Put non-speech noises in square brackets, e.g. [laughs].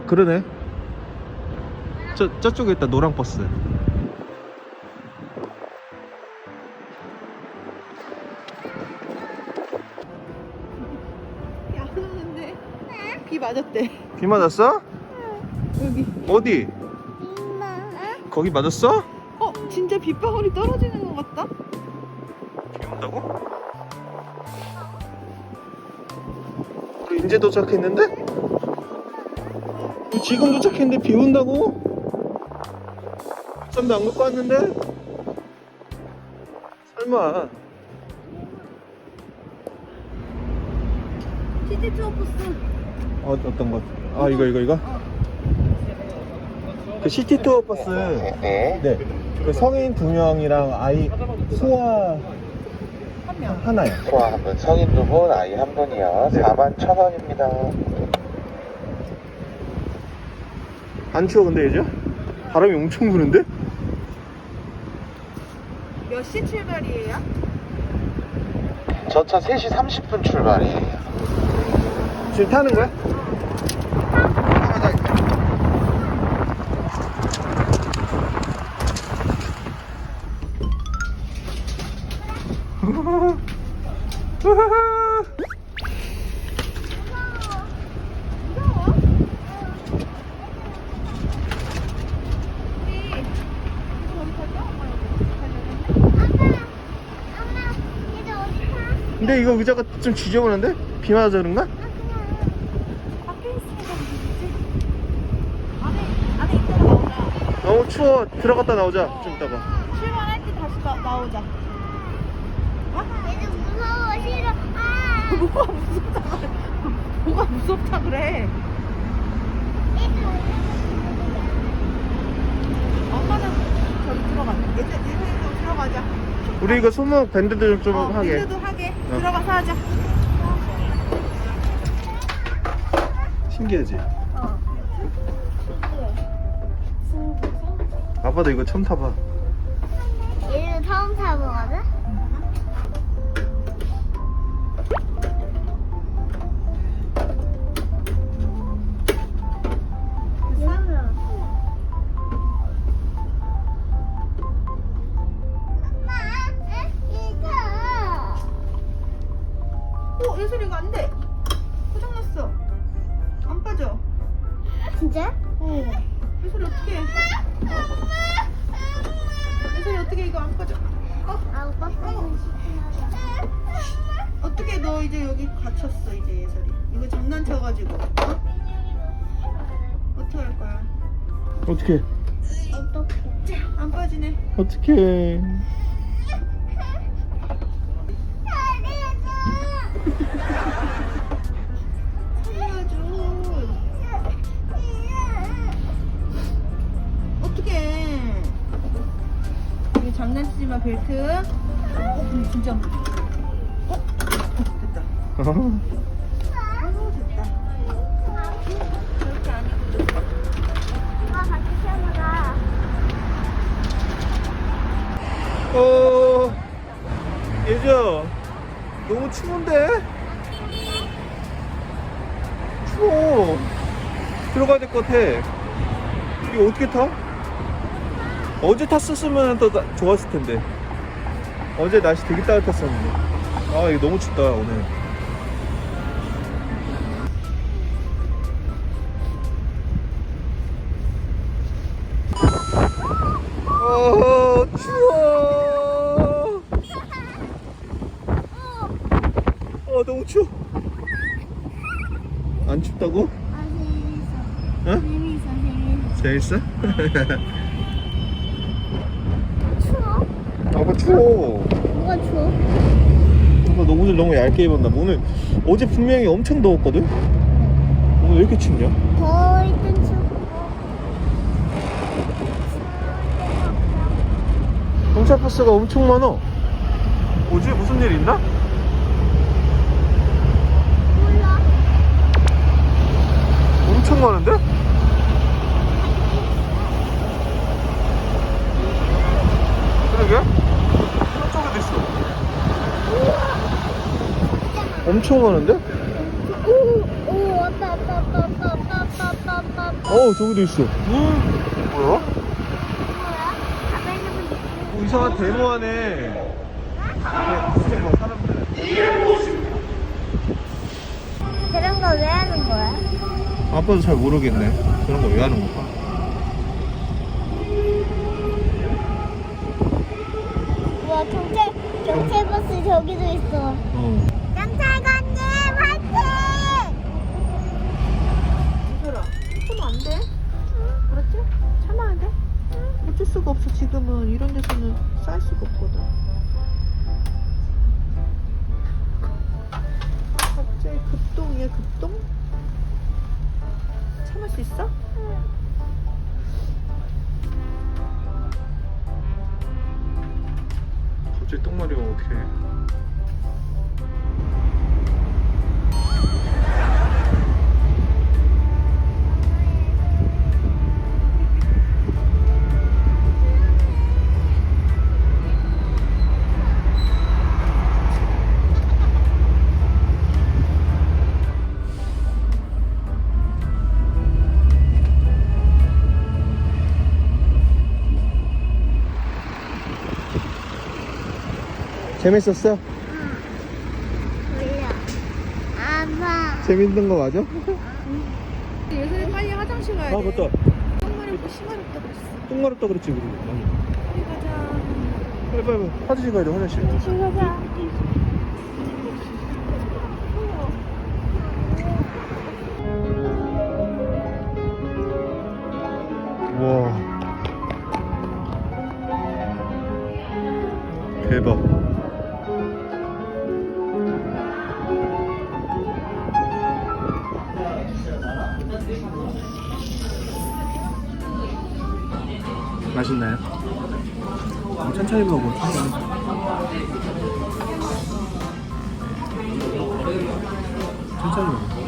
아 그러네 저, 저쪽에 있다 노랑 버스 야, 근데 비 맞았대. 비 맞았어? 여기. 어디? 거기 맞았어? 어, 진짜 빗방울이 떨어지는 것 같다. 비 온다고? 저 이제 도착했는데? 지금 도착했는데 비 온다고? 잠도 안 갖고 왔는데? 설마 시티 투어 버스. 어, 어떤 것? 아 이거 이거 이거? 그 시티 투어 버스 네. 네. 그 성인 두 명이랑 아이 소아 한 명. 하나요. 소아 한 분, 성인 두 분, 아이 한 분이요. 4만 천 원입니다. 안 추워 근데 이제? 바람이 엄청 부는데? 몇 시 출발이에요? 저 차 3시 30분 출발이에요. 지금 타는 거야? [laughs] 근데 이거 의자가 좀 지저분한데? 비 맞아서 그런가? 밖에 있으니까 무섭지. 안에, 안에 있다가 나오자. 너무 추워 들어갔다 나오자 좀 이따가 출발할 때 다시 나, 나오자. 얘는 무서워 싫어 아 [laughs] 뭐가 무섭다 그래. 뭐가 무섭다 그래. 엄마는 저기 들어가. 얘들, 얘들도 들어가자. 우리 이거 손목 밴드도 좀 어, 하게 밴드도 하게. 어. 들어가서 하자. 신기하지? 어. 아빠도 이거 처음 타봐 얘는 처음 타보거든? 진짜? 어. 예슬이 어떻게 해? 예슬이 어떻게 이거 안 빠져? 어? 아 오빠 시키나봐 어떻게 너 이제 여기 갇혔어 이제 예슬이. 이거 장난쳐가지고. 어? 어떻게 할 거야? 어떻게 어떡해 안 빠지네. 어떻게 장난치지 마 벨트. 어, 근데 진짜. 어? 예죠 너무 추운데 추워 들어가야 될 것 같아 이거 어떻게 타? 어제 탔었으면 더 나- 좋았을 텐데. 어제 날씨 되게 따뜻했었는데. 아 이거 너무 춥다 오늘. 어 추워. 어 너무 추워. 안 춥다고? 아 재밌어. 응? 재밌어 재밌어. 재밌어? [laughs] 추워? 아빠 추워 뭐가 추워? 아빠 너 옷을 너무 얇게 입었나 봐. 오늘 어제 분명히 엄청 더웠거든? 오늘 왜 이렇게 춥냐? 더울 땐 춥고 경찰 버스가 엄청 많아 뭐지? 무슨 일 있나? 몰라 엄청 많은데? 그러게? 저쪽에도 있어 엄청 많은데? 오오 왔다 왔다 왔다 왔다 왔다 왔다 왔다 어 저기도 있어 뭐야? 아빠 이름은 뭐 이상한 데모하네 뭐 사람들 그런 거 왜 하는 거야? 아빠도 잘 모르겠네 그런 거 왜 하는 걸까? 와 경찰 경찰 버스 저기도 있어. 어 경찰관님 화이팅! 이슬아 그럼 안돼? 알았지? 참아야 돼? 어쩔 수가 없어 지금은. 이런 데서는 쌀 수가 없거든 재밌었어? 몰라. 아빠. 재밌는 거 맞아? 예슬이 빨리 화장실 가야 돼 아 맞다 똥마렵고 심하렵다 그랬어 똥마렵다 그랬지 우리 빨리 가자 빨리 빨리 빨리. 화장실 가야 돼 화장실 가자. 와 대박 맛있나요? 천천히 먹어 천천히 천천히 먹어